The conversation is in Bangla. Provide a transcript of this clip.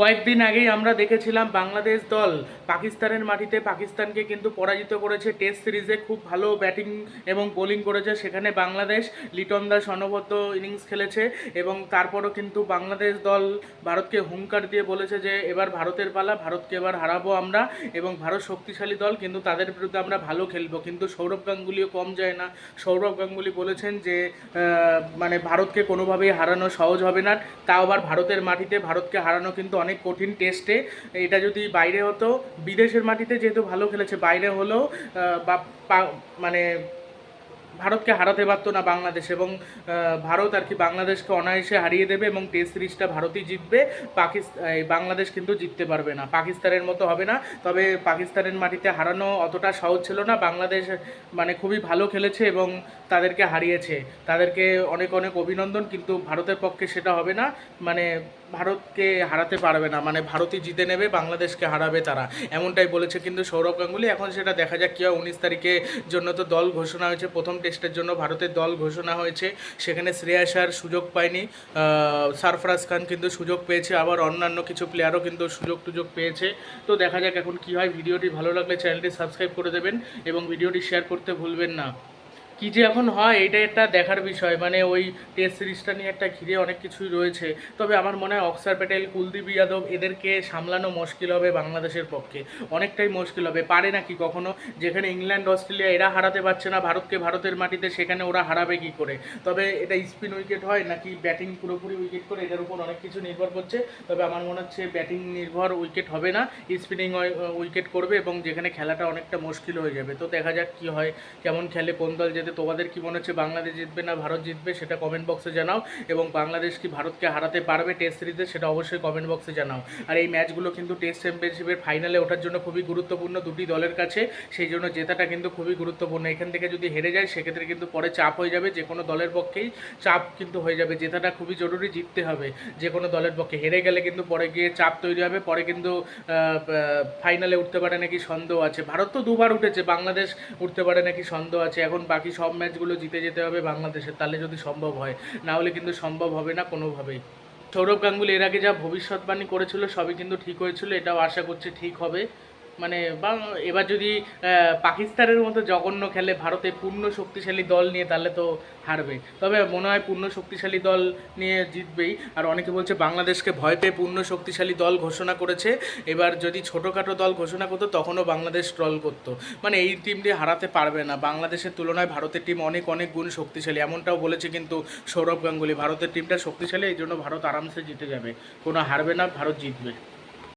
কয়েকদিন আগেই আমরা দেখেছিলাম বাংলাদেশ দল পাকিস্তানের মাটিতে পাকিস্তানকে কিন্তু পরাজিত করেছে। টেস্ট সিরিজে খুব ভালো ব্যাটিং এবং বোলিং করেছে। সেখানে বাংলাদেশ লিটন দাস অনবদ্য ইনিংস খেলেছে এবং তারপরও কিন্তু বাংলাদেশ দল ভারতকে হুঙ্কার দিয়ে বলেছে যে, এবার ভারতের পালা, ভারতকে এবার হারাবো আমরা এবং ভারত শক্তিশালী দল, কিন্তু তাদের বিরুদ্ধে আমরা ভালো খেলব। কিন্তু সৌরভ গাঙ্গুলিও কম যায় না। সৌরভ গাঙ্গুলি বলেছেন যে মানে ভারতকে কোনোভাবেই হারানো সহজ হবে না। তাও আবার ভারতের মাটিতে ভারতকে হারানো কিন্তু অনেক কঠিন টেস্টে এটা যদি বাইরে হতো, বিদেশের মাটিতে যেহেতু ভালো খেলেছে, বাইরে হলেও বা মানে ভারতকে হারাতে পারতো না বাংলাদেশ এবং ভারত আর কি বাংলাদেশকে অনায়াসে হারিয়ে দেবে এবং টেস্ট সিরিজটা ভারতই জিতবে। পাকিস্তান বাংলাদেশ কিন্তু জিততে পারবে না। পাকিস্তানের মতো হবে না। তবে পাকিস্তানের মাটিতে হারানো অতটা সহজ ছিল না। বাংলাদেশ মানে খুবই ভালো খেলেছে এবং তাদেরকে হারিয়েছে। তাদেরকে অনেক অনেক অভিনন্দন, কিন্তু ভারতের পক্ষে সেটা হবে না। মানে ভারতকে হারাতে পারবে না। মানে ভারতই জিতে নেবে, বাংলাদেশকে হারাবে তারা। এমনটাই বলেছে কিন্তু সৌরভ গাঙ্গুলি। এখন সেটা দেখা যাক কী হয়। উনিশ তারিখের জন্য তো দল ঘোষণা হয়েছে। প্রথম টেস্টের জন্য ভারতের দল ঘোষণা হয়েছে। সেখানে শ্রেয়াস আর সুযোগ পায়নি। সরফরাজ সারফরাজ খান কিন্তু সুযোগ পেয়েছে। আবার অন্যান্য কিছু প্লেয়ারও কিন্তু সুযোগ টুযোগ পেয়েছে। তো দেখা যাক এখন কি হয়। ভিডিওটি ভালো লাগলে চ্যানেলটি সাবস্ক্রাইব করে দেবেন এবং ভিডিওটি শেয়ার করতে ভুলবেন না। কি যে এখন হয় এটা একটা দেখার বিষয়। মানে ওই টেস্ট সিরিজটা নিয়ে একটা ঘিরে অনেক কিছুই রয়েছে। তবে আমার মনে হয় অক্সার প্যাটেল, কুলদীপ যাদব এদেরকে সামলানো মুশকিল হবে বাংলাদেশের পক্ষে। অনেকটাই মুশকিল হবে। পারে নাকি কখনো? যেখানে ইংল্যান্ড, অস্ট্রেলিয়া এরা হারাতে পারছে না, ভারতকে ভারতের মাটিতে, সেখানে ওরা হারাবে কি করে? তবে এটা স্পিন উইকেট হয় নাকি ব্যাটিং পুরোপুরি উইকেট করে, এটার উপর অনেক কিছু নির্ভর করছে। তবে আমার মনে হচ্ছে ব্যাটিং নির্ভর উইকেট হবে না। স্পিনিং উইকেট করবে এবং যেখানে খেলাটা অনেকটা মুশকিল হয়ে যাবে। তো দেখা যাক কি হয়, কেমন খেলে, কোন দল যেতে তোমাদের কি মনে হচ্ছে বাংলাদেশ জিতবে না ভারত জিতবে, সেটা কমেন্ট বক্সে জানাও। এবং বাংলাদেশ কি ভারতকে হারাতে পারবে টেস্ট সিরিজে, সেটা অবশ্যই কমেন্ট বক্সে জানাও। আর এই ম্যাচগুলো কিন্তু টেস্ট চ্যাম্পিয়নশিপের ফাইনালে ওঠার জন্য খুবই গুরুত্বপূর্ণ দুটি দলের কাছে। সেই জন্য জেতাটা কিন্তু খুবই গুরুত্বপূর্ণ। এখান থেকে যদি হেরে যায়, সেক্ষেত্রে কিন্তু পরে চাপ হয়ে যাবে যে কোনো দলের পক্ষেই। চাপ কিন্তু হয়ে যাবে। জেতাটা খুবই জরুরি, জিততে হবে যে কোনো দলের পক্ষে। হেরে গেলে কিন্তু পরে গিয়ে চাপ তৈরি হবে, পরে কিন্তু ফাইনালে উঠতে পারে নাকি সন্দেহ আছে। ভারত তো দুবার উঠেছে, বাংলাদেশ উঠতে পারে নাকি সন্দেহ আছে। এখন বাকি সব ম্যাচগুলো জিতে যেতে হবে বাংলাদেশের, তাহলে যদি সম্ভব হয়। না হলে কিন্তু সম্ভব হবে না কোনোভাবেই। সৌরভ গাঙ্গুলি এর আগে যা ভবিষ্যৎবাণী করেছিল সবই কিন্তু ঠিক হয়েছিল, এটাও আশা করছি ঠিক হবে। মানে এবার যদি পাকিস্তানের মতো জঘন্য খেলে ভারতে পূর্ণ শক্তিশালী দল নিয়ে তাহলে তো হারবে। তবে মনে হয় পূর্ণ শক্তিশালী দল নিয়ে জিতবেই। আর অনেকে বলছে বাংলাদেশকে ভয় পেয়ে পূর্ণ শক্তিশালী দল ঘোষণা করেছে। এবার যদি ছোটোখাটো দল ঘোষণা করতো, তখনও বাংলাদেশ ট্রল করতো। মানে এই টিমটি হারাতে পারবে না। বাংলাদেশের তুলনায় ভারতের টিম অনেক অনেক গুণ শক্তিশালী। এমনটাও বলেছে কিন্তু সৌরভ গাঙ্গুলি। ভারতের টিমটা শক্তিশালী, এই জন্য ভারত আরামসে জিতে যাবে। কোনো হারবে না, ভারত জিতবে।